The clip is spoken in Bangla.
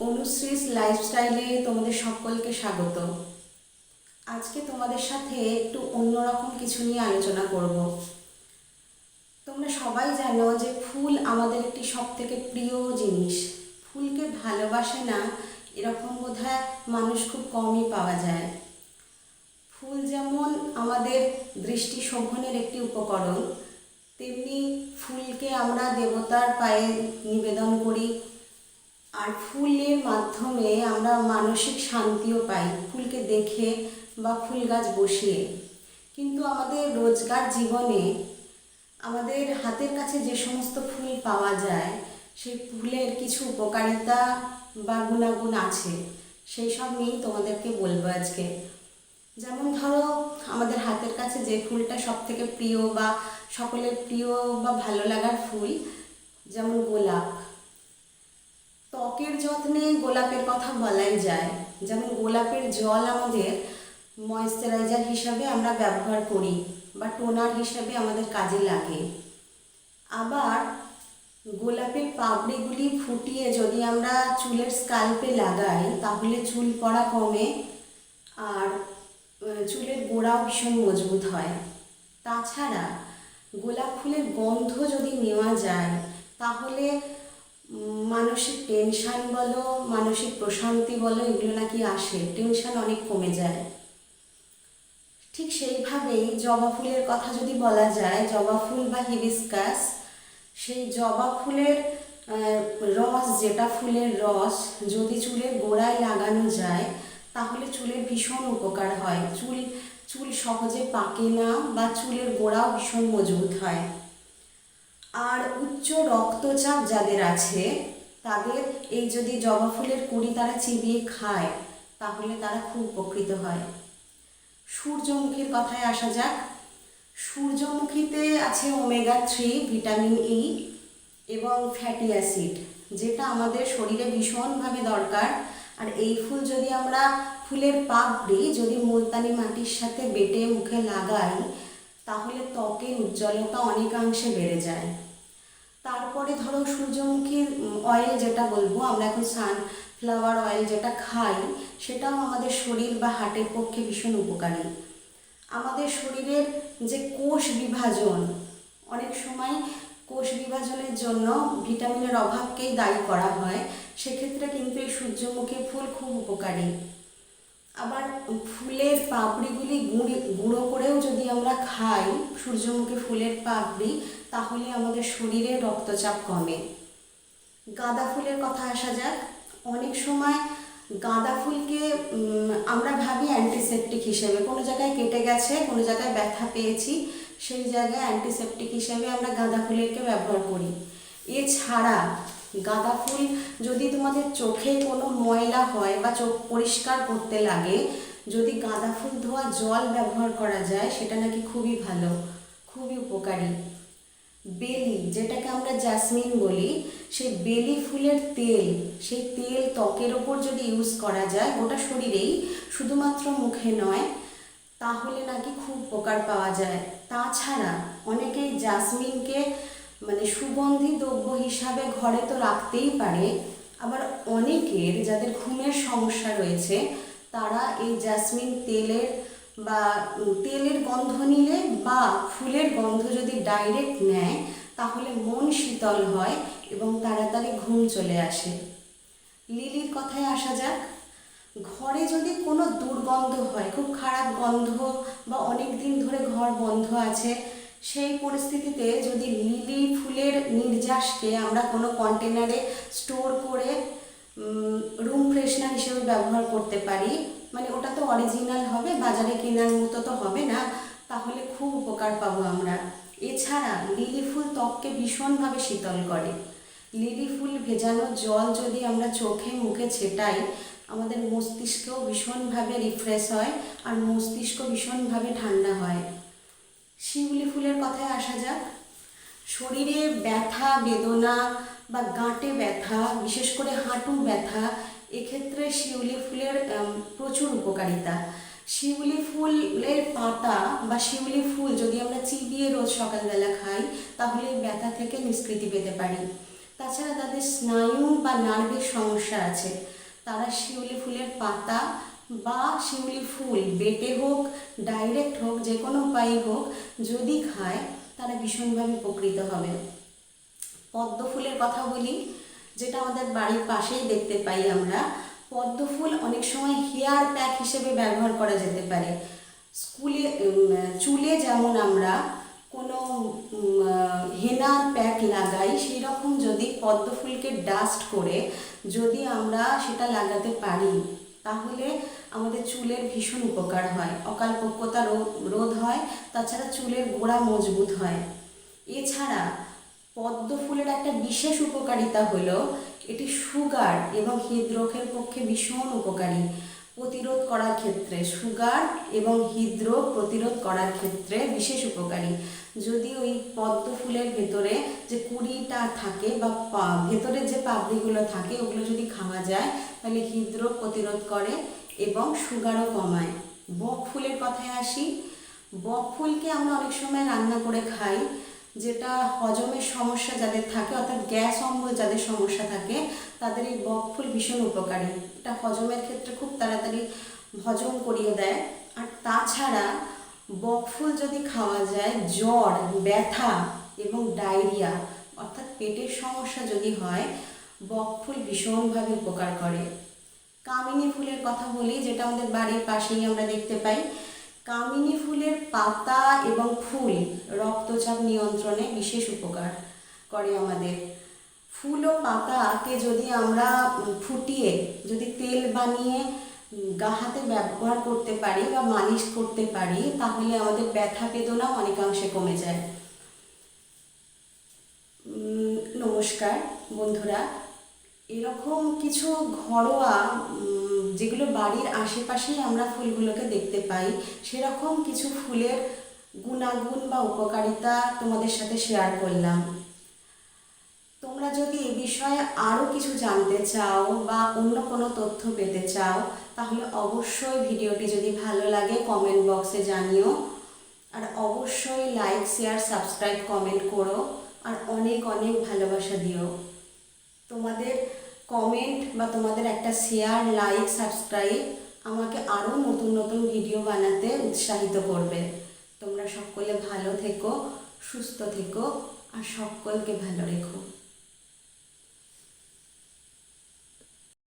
অনুশ্রীস লাইফস্টাইলে তোমাদের সকলকে স্বাগত। আজকে তোমাদের সাথে একটু অন্যরকম কিছু নিয়ে আলোচনা করব। তোমরা সবাই জানো যে ফুল আমাদের একটি সব থেকে প্রিয় জিনিস। ফুলকে ভালোবাসে না, এরকম বোধহয় মানুষ খুব কমই পাওয়া যায়। ফুল যেমন আমাদের দৃষ্টি শোভনের একটি উপকরণ, তেমনি ফুলকে আমরা দেবতার পায়ে নিবেদন আর ফুলের মাধ্যমে আমরা মানসিক শান্তিও পাই। ফুলকে দেখে বা ফুল গাছ বসিয়ে। কিন্তু আমাদের রোজগার জীবনে আমাদের হাতের কাছে যে সমস্ত ফুল পাওয়া যায়, সেই ফুলের কিছু উপকারিতা বা গুণাগুণ আছে। সেই সব নিয়েই তোমাদেরকে বলব আজকে। যেমন ধরো, আমাদের হাতের কাছে যে ফুলটা সব থেকে প্রিয় বা সকলের প্রিয় বা ভালো লাগার ফুল, যেমন গোলাপ যত্নে গোলাপের কথা বলাই যায়। যেমন গোলাপের জল আমাদের ময়েশ্চারাইজার হিসাবে আমরা ব্যবহার করি বা টোনার হিসাবে আমাদের কাজে লাগে। আবার গোলাপের পাপড়িগুলি ফুটিয়ে যদি আমরা চুলের স্কাল্পে লাগাই, তাহলে চুল পড়া কমে আর চুলের গোড়াও ভীষণ মজবুত হয়। তাছাড়া গোলাপ ফুলের গন্ধ যদি নেওয়া যায়, তাহলে মানসিক টেনশান বলো, মানসিক প্রশান্তি বলো, এগুলো নাকি আসে। টেনশান অনেক কমে যায়। ঠিক সেইভাবেই জবা ফুলের কথা যদি বলা যায়, জবা ফুল বা হিবিস্কাস সেই জবা ফুলের রস, যেটা ফুলের রস, যদি চুলের গোড়ায় লাগানো যায়, তাহলে চুলের ভীষণ উপকার হয়। চুল চুল সহজে পাকে না বা চুলের গোড়াও ভীষণ মজবুত হয়। আর উচ্চ রক্তচাপ যাদের আছে, তাদের এই যদি জবা ফুলের কুড়ি তারা চিবিয়ে খায়, তাহলে তারা খুব উপকৃত হয়। সূর্যমুখীর কথায় আসা যাক। সূর্যমুখীতে আছে ওমেগা থ্রি ভিটামিন ই এবং ফ্যাটি অ্যাসিড যেটা আমাদের শরীরে ভীষণভাবে দরকার। আর এই ফুল যদি আমরা ফুলের পাপড়ি যদি মুলতানি মাটির সাথে বেটে মুখে লাগাই, তাহলে ত্বকের উজ্জ্বলতা অনেকাংশে বেড়ে যায়। তারপরে ধরো সূর্যমুখীর অয়েল যেটা বলব, আমরা এখন সানফ্লাওয়ার অয়েল যেটা খাই, সেটাও আমাদের শরীর বা হার্টের পক্ষে ভীষণ উপকারী। আমাদের শরীরের যে কোষ বিভাজন, অনেক সময় কোষ বিভাজনের জন্য ভিটামিনের অভাবকেই দায়ী করা হয়, সেক্ষেত্রে কিন্তু এই সূর্যমুখী ফুল খুব উপকারী। আবার ফুলের পাপড়িগুলি গুঁড়ি, গুঁড়ো করেও যদি আমরা খাই, সূর্যমুখী ফুলের পাপড়ি, তাহলে আমাদের শরীরে রক্তচাপ কমে। গাঁদা ফুলের কথা আসা যাক। অনেক সময় গাঁদা ফুলকে আমরা ভাবি অ্যান্টিসেপটিক হিসেবে। কোনো জায়গায় কেটে গেছে, কোনো জায়গায় ব্যথা পেয়েছি, সেই জায়গায় অ্যান্টিসেপটিক হিসেবে আমরা গাঁদা ফুলেরকে ব্যবহার করি। এছাড়া গাঁদা ফুল যদি তোমাদের চোখে কোনো ময়লা হয় বা চোখ পরিষ্কার করতে লাগে, যদি গাঁদা ফুল ধোয়া জল ব্যবহার করা যায়, সেটা নাকি খুবই ভালো, খুবই উপকারী। বেলি, যেটাকে আমরা জাসমিন বলি, সেই বেলি ফুলের তেল, সেই তেল ত্বকের ওপর যদি ইউজ করা যায়, গোটা শরীরেই, শুধুমাত্র মুখে নয়, তাহলে নাকি খুব উপকার পাওয়া যায়। তাছাড়া অনেকেই জাসমিনকে মানে সুগন্ধি দ্রব্য হিসাবে ঘরে তো রাখতেই পারে। আবার অনেকের যাদের ঘুমের সমস্যা রয়েছে, তারা এই জাসমিন তেলের বা তেলের গন্ধ নিলে বা ফুলের গন্ধ যদি ডাইরেক্ট নেয়, তাহলে মন শীতল হয় এবং তাড়াতাড়ি ঘুম চলে আসে। লিলির কথায় আসা যাক, ঘরে যদি কোনো দুর্গন্ধ হয়, খুব খারাপ গন্ধ বা অনেক দিন ধরে ঘর বন্ধ আছে সেই পরিস্থিতিতে যদি লিলি ফুলের নির্যাসকে আমরা কোনো কন্টেনারে স্টোর করে রুম ফ্রেশনার হিসেবে ব্যবহার করতে পারি মানে ওটা তো অরিজিনাল হবে, বাজারে কেনার মতো তো হবে না, তাহলে খুব উপকার পাবো আমরা। এছাড়া লিলি ফুল ত্বককে ভীষণভাবে শীতল করে। লিলি ফুল ভেজানো জল যদি আমরা চোখে মুখে ছেটাই, আমাদের মস্তিষ্কেও ভীষণভাবে রিফ্রেশ হয়, আর মস্তিষ্ক ভীষণভাবে ঠান্ডা হয়। শিউলি ফুলের কথায় আসা যাক। শরীরে ব্যথা, বেদনা বা গাঁটে ব্যথা, বিশেষ করে হাঁটু ব্যথা, এক্ষেত্রে শিউলি ফুলের প্রচুর উপকারিতা। শিউলি ফুলের পাতা বা শিউলি ফুল যদি আমরা চিবিয়ে রোজ সকালবেলা খাই, তাহলে ব্যথা থেকে নিষ্কৃতি পেতে পারি। তাছাড়া যাদের স্নায়ু বা নার্ভের সমস্যা আছে। তারা শিউলি ফুলের পাতা বা শিউলি ফুল, বেটে হোক ডাইরেক্ট হোক, যে কোনো উপায়ে হোক, যদি খায়, তারা ভীষণভাবে উপকৃত হবে। পদ্ম ফুলের কথা বলি, যেটা আমাদের বাড়ির পাশেই দেখতে পাই আমরা। পদ্ম ফুল অনেক সময় হেয়ার প্যাক হিসেবে ব্যবহার করা যেতে পারে। স্কুলে চুলে যেমন আমরা কোনো হেনার প্যাক লাগাই সেই রকম যদি পদ্ম ফুলকে ডাস্ট করে যদি আমরা সেটা লাগাতে পারি তাহলে আমাদের চুলের ভীষণ উপকার হয় অকালপক্যতা রোধ হয়, তাছাড়া চুলের গোড়া মজবুত হয়। এছাড়া পদ্ম ফুলের একটা বিশেষ উপকারিতা হলো, এটি সুগার এবং হৃদরোগের পক্ষে ভীষণ উপকারী। প্রতিরোধ করার ক্ষেত্রে সুগার এবং হৃদরোগ প্রতিরোধ করার ক্ষেত্রে বিশেষ উপকারী। যদি ওই পদ্ম ফুলের ভেতরে যে কুড়িটা থাকে বা ভেতরে যে পাপড়িগুলো থাকে, ওগুলো যদি খাওয়া যায়, তাহলে হৃদরোগ প্রতিরোধ করে এবং সুগারও কমায়। বক ফুলের কথায় আসি। বক ফুলকে আমরা অনেক সময় রান্না করে খাই। যেটা হজমের সমস্যা যাদের থাকে, অর্থাৎ গ্যাস অম্বল যাদের সমস্যা থাকে, তাদের এই বক ফুল ভীষণ উপকারী। এটা হজমের ক্ষেত্রে খুব তাড়াতাড়ি হজম করিয়ে দেয়। আর তাছাড়া বক ফুল যদি খাওয়া যায়, জ্বর, ব্যথা এবং ডায়রিয়া, অর্থাৎ পেটের সমস্যা যদি হয়, বক ফুল ভীষণভাবে উপকার করে। কামিনী ফুলের কথা বলি, যেটা আমাদের বাড়ির পাশেই আমরা দেখতে পাই। কামিনী ফুলের পাতা এবং ফুল রক্তচাপ নিয়ন্ত্রণে বিশেষ উপকার করে আমাদের। ফুল ও পাতাকে যদি আমরা ফুটিয়ে, যদি তেল বানিয়ে গা হাতে ব্যবহার করতে পারি বা মালিশ করতে পারি, তাহলে আমাদের ব্যথা বেদনা অনেকাংশে কমে যায়। নমস্কার বন্ধুরা। এরকম কিছু ঘরোয়া যেগুলো বাড়ির আশেপাশেই আমরা ফুলগুলোকে দেখতে পাই, সেরকম কিছু ফুলের গুণাগুণ বা উপকারিতা তোমাদের সাথে শেয়ার করলাম। তোমরা যদি এ বিষয়ে আরও কিছু জানতে চাও বা অন্য কোনো তথ্য পেতে চাও, তাহলে অবশ্যই ভিডিওটি যদি ভালো লাগে কমেন্ট বক্সে জানিও। আর অবশ্যই লাইক শেয়ার সাবস্ক্রাইব কমেন্ট করো। আর অনেক অনেক ভালোবাসা দিও। তোমাদের কমেন্ট বা তোমাদের একটা শেয়ার লাইক সাবস্ক্রাইব আমাকে আরও নতুন নতুন ভিডিও বানাতে উৎসাহিত করবে। তোমরা সকলে ভালো থেকো, সুস্থ থেকো, আর সকলকে ভালো রেখো।